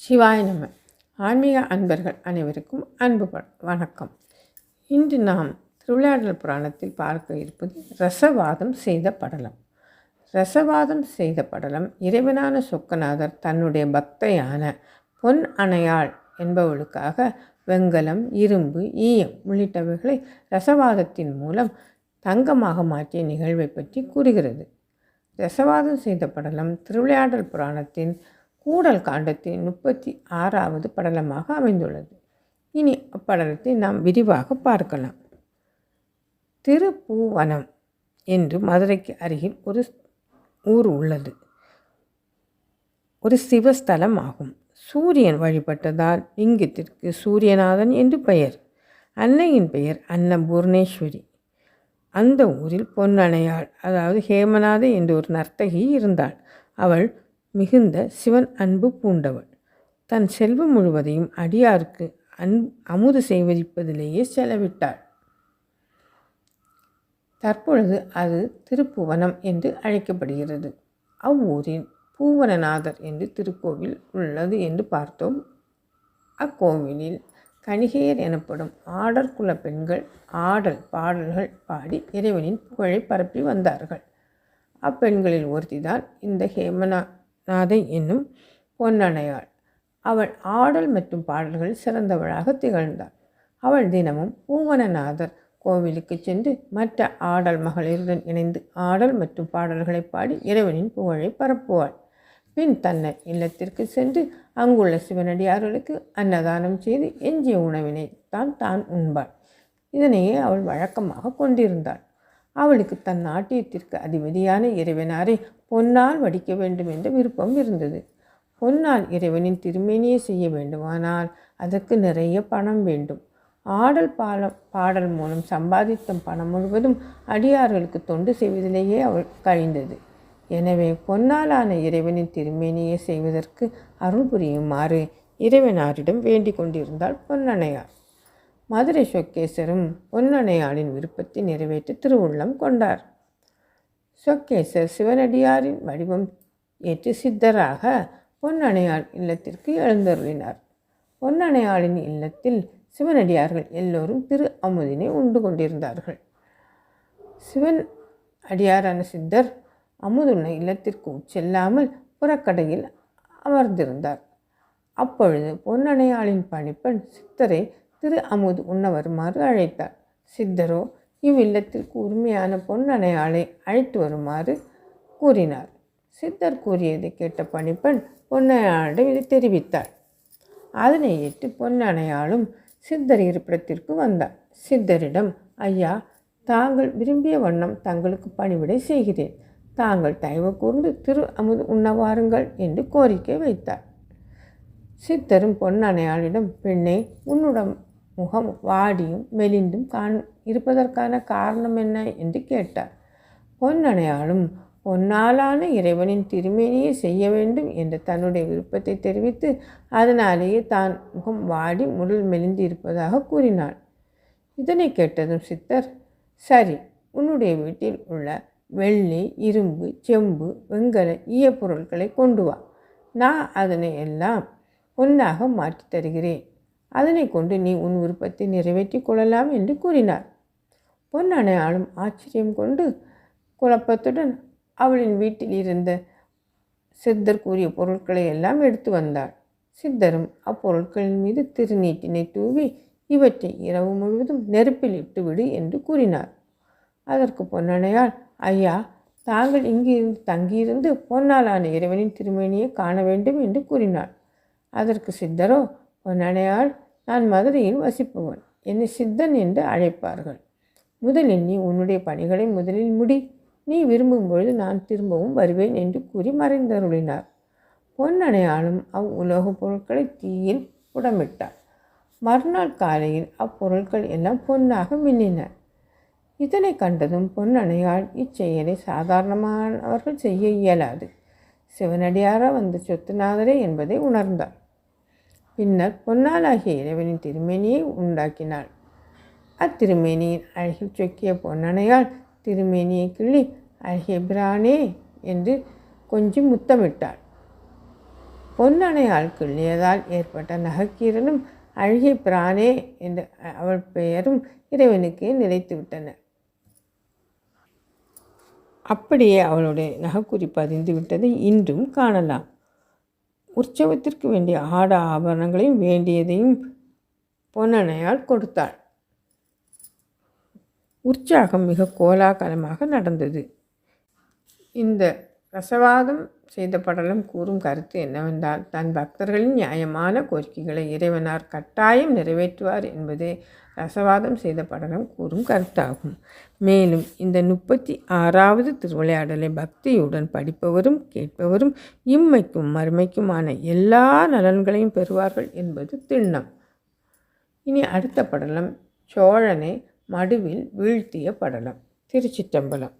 சிவாய நம. ஆன்மீக அன்பர்கள் அனைவருக்கும் அன்பு வணக்கம். இன்று நாம் திருவிளையாடல் புராணத்தில் பார்க்க இருப்பது ரசவாதம் செய்த படலம். ரசவாதம் செய்த படலம் இறைவனான சொக்கநாதர் தன்னுடைய பக்தையான பொன் அணையாள் என்பவளுக்காக வெங்கலம் இரும்பு ஈயம் உள்ளிட்டவைகளை ரசவாதத்தின் மூலம் தங்கமாக மாற்றிய நிகழ்வை பற்றி கூறுகிறது. ரசவாதம் செய்த படலம் திருவிளையாடல் புராணத்தின் கூடல் காண்டத்தின் முப்பத்தி ஆறாவது படலமாக அமைந்துள்ளது. இனி அப்படலத்தை நாம் விரிவாக பார்க்கலாம். திருப்பூவனம் என்று மதுரைக்கு அருகில் ஒரு ஊர் உள்ளது. ஒரு சிவஸ்தலம் ஆகும். சூரியன் வழிபட்டதால் இங்கத்திற்கு சூரியநாதன் என்று பெயர். அன்னையின் பெயர் அன்னபூர்ணேஸ்வரி. அந்த ஊரில் பொன்னணையாள் அதாவது ஹேமநாத என்று ஒரு நர்த்தகி இருந்தாள். அவள் மிகுந்த சிவன் அன்பு பூண்டவள். தன் செல்வம் முழுவதையும் அடியாருக்கு அன் அமுது செய்வதிப்பதிலேயே செலவிட்டாள். தற்பொழுது அது திருப்புவனம் என்று அழைக்கப்படுகிறது. அவ்வூரின் பூவனநாதர் என்று திருக்கோவில் உள்ளது என்று பார்த்தோம். அக்கோவிலில் கணிகையர் எனப்படும் ஆடர் குல பெண்கள் ஆடல் பாடல்கள் பாடி இறைவனின் புகழை பரப்பி வந்தார்கள். அப்பெண்களில் ஒருத்திதான் இந்த ஹேமனா நாதை என்னும் பொன்னணையாள். அவள் ஆடல் மற்றும் பாடல்கள் சிறந்தவளாக திகழ்ந்தாள். அவள் தினமும் பூவனநாதர் கோவிலுக்கு சென்று மற்ற ஆடல் மகளிருடன் இணைந்து ஆடல் மற்றும் பாடல்களை பாடி இறைவனின் புகழை பரப்புவாள். பின் தன்னை இல்லத்திற்கு சென்று அங்குள்ள சிவனடியார்களுக்கு அன்னதானம் செய்து எஞ்சிய உணவினை தான் தான் உண்பாள். இதனையே அவள் வழக்கமாக கொண்டிருந்தாள். அவளுக்கு தன் நாட்டியத்திற்கு அதிபதியான இறைவனாரை பொன்னால் வடிக்க வேண்டும் என்ற விருப்பம் இருந்தது. பொன்னால் இறைவனின் திருமேனியை செய்ய வேண்டுமானால் அதற்கு நிறைய பணம் வேண்டும். ஆடல் பாலம் பாடல் மூலம் சம்பாதித்த பணம் முழுவதும் அடியார்களுக்கு தொண்டு செய்வதிலேயே அவள் கழிந்தது. எனவே பொன்னாலான இறைவனின் திருமேனியை செய்வதற்கு அருள் புரியுமாறு இறைவனாரிடம் வேண்டிக் கொண்டிருந்தாள் பொன்னணையார் மதுரை சொக்கேசரும் பொன்னணையாளின் விருப்பத்தை நிறைவேற்றி திருவுள்ளம் கொண்டார். சொக்கேசர் சிவனடியாரின் வடிவம் ஏற்று சித்தராக பொன்னணையாள் இல்லத்திற்கு எழுந்தருளினார். பொன்னணையாளின் இல்லத்தில் சிவனடியார்கள் எல்லோரும் திரு அமுதினை உண்டு கொண்டிருந்தார்கள். சிவன் அடியாரான சித்தர் அமுதுண்ண இல்லத்திற்கு செல்லாமல் புறக்கடையில் அமர்ந்திருந்தார். அப்பொழுது பொன்னணையாளின் பணிப்பெண் சித்தரை திரு அமுது உண்ண வருமாறு அழைத்தார். சித்தரோ இவ்வில்லத்திற்கு உரிமையான பொன்னணையாளை அழைத்து வருமாறு கூறினார். சித்தர் கூறியதை கேட்ட பணிப்பெண் பொன்னையாளிடம் இதை தெரிவித்தார். அதனை ஏற்று பொன்னணையாளும் சித்தர் இருப்பிடத்திற்கு வந்தார். சித்தரிடம் ஐயா தாங்கள் விரும்பிய வண்ணம் தங்களுக்கு பணிவிடை செய்கிறேன். தாங்கள் தயவு கூர்ந்து திரு அமுது உண்ண வாருங்கள் என்று கோரிக்கை வைத்தார். சித்தரும் பொன்னணையாளிடம் பெண்ணே உன்னுடன் முகம் வாடியும் மெலிந்தும் காண் இருப்பதற்கான காரணம் என்ன என்று கேட்டார். பொன்னணையாளும் பொன்னாலான இறைவனின் திருமேனியை செய்ய வேண்டும் என்ற தன்னுடைய விருப்பத்தை தெரிவித்து அதனாலேயே தான் முகம் வாடி முடல் மெலிந்து இருப்பதாக கூறினாள். இதனை கேட்டதும் சித்தர் சரி உன்னுடைய வீட்டில் உள்ள வெள்ளி இரும்பு செம்பு வெங்கல ஈய பொருட்களை கொண்டு வா. நான் அதனை எல்லாம் பொன்னாக மாற்றித் தருகிறேன். அதனை கொண்டு நீ உன் விருப்பத்தை நிறைவேற்றிக் கொள்ளலாம் என்று கூறினார். பொன்னணையாளும் ஆச்சரியம் கொண்டு குழப்பத்துடன் அவளின் வீட்டில் இருந்த சித்தர் கூறிய பொருட்களை எல்லாம் எடுத்து வந்தாள். சித்தரும் அப்பொருட்களின் மீது திருநீட்டினை தூவி இவற்றை இரவு முழுவதும் நெருப்பில் இட்டுவிடு என்று கூறினார். அதற்கு பொன்னணையால் ஐயா தாங்கள் இங்கிருந்து தங்கியிருந்து பொன்னாலான இறைவனின் திருமேனியை காண வேண்டும் என்று கூறினாள். அதற்கு சித்தரோ பொன்னணையால் நான் மதுரையில் வசிப்பவன். என்னை சித்தன் என்று அழைப்பார்கள். முதலில் நீ உன்னுடைய பணிகளை முதலில் முடி. நீ விரும்பும் பொழுது நான் திரும்பவும் வருவேன் என்று கூறி மறைந்தருளினார். பொன்னணையாலும் அவ் உலோகப் பொருட்களை தீயில் புடமிட்டார். மறுநாள் காலையில் அப்பொருட்கள் எல்லாம் பொன்னாக மின்னின. இதனை கண்டதும் பொன்னணையால் இச்செயலை சாதாரணமானவர்கள் செய்ய இயலாது. சிவனடியாராக வந்த சொத்துநாதரே என்பதை உணர்ந்தார். பின்னர் பொன்னாலாகிய இறைவனின் திருமேனியை உண்டாக்கினாள். அத்திருமேனியின் அழகில் சொக்கிய பொன்னணையால் திருமேனியை கிள்ளி அழகிய பிரானே என்று கொஞ்சம் முத்தமிட்டாள். பொன்னணையால் கிள்ளியதால் ஏற்பட்ட நகக்கீரனும் அழகிய பிரானே என்ற அவள் பெயரும் இறைவனுக்கே நிலைத்துவிட்டன. அப்படியே அவளுடைய நகைக்குறி பதிந்து விட்டதை இன்றும் காணலாம். உற்சவத்திற்கு வேண்டிய ஆட ஆபரணங்களையும் வேண்டியதையும் பொன்னணையால் கொடுத்தாள். உற்சாகம் மிக கோலாகலமாக நடந்தது. இந்த ரசவாதம் செய்த படலம் கூறும் கருத்து என்னவென்றால் தன் பக்தர்களின் நியாயமான கோரிக்கைகளை இறைவனார் கட்டாயம் நிறைவேற்றுவார் என்பதே ரசவாதம் செய்த படலம் கூறும் கருத்தாகும். மேலும் இந்த முப்பத்தி ஆறாவது திருவிளையாடலை பக்தியுடன் படிப்பவரும் கேட்பவரும் இம்மைக்கும் மறுமைக்குமான எல்லா நலன்களையும் பெறுவார்கள் என்பது திண்ணம். இனி அடுத்த படலம் சோழனை மடுவில் வீழ்த்திய படலம் திருச்சிற்றம்பலம்.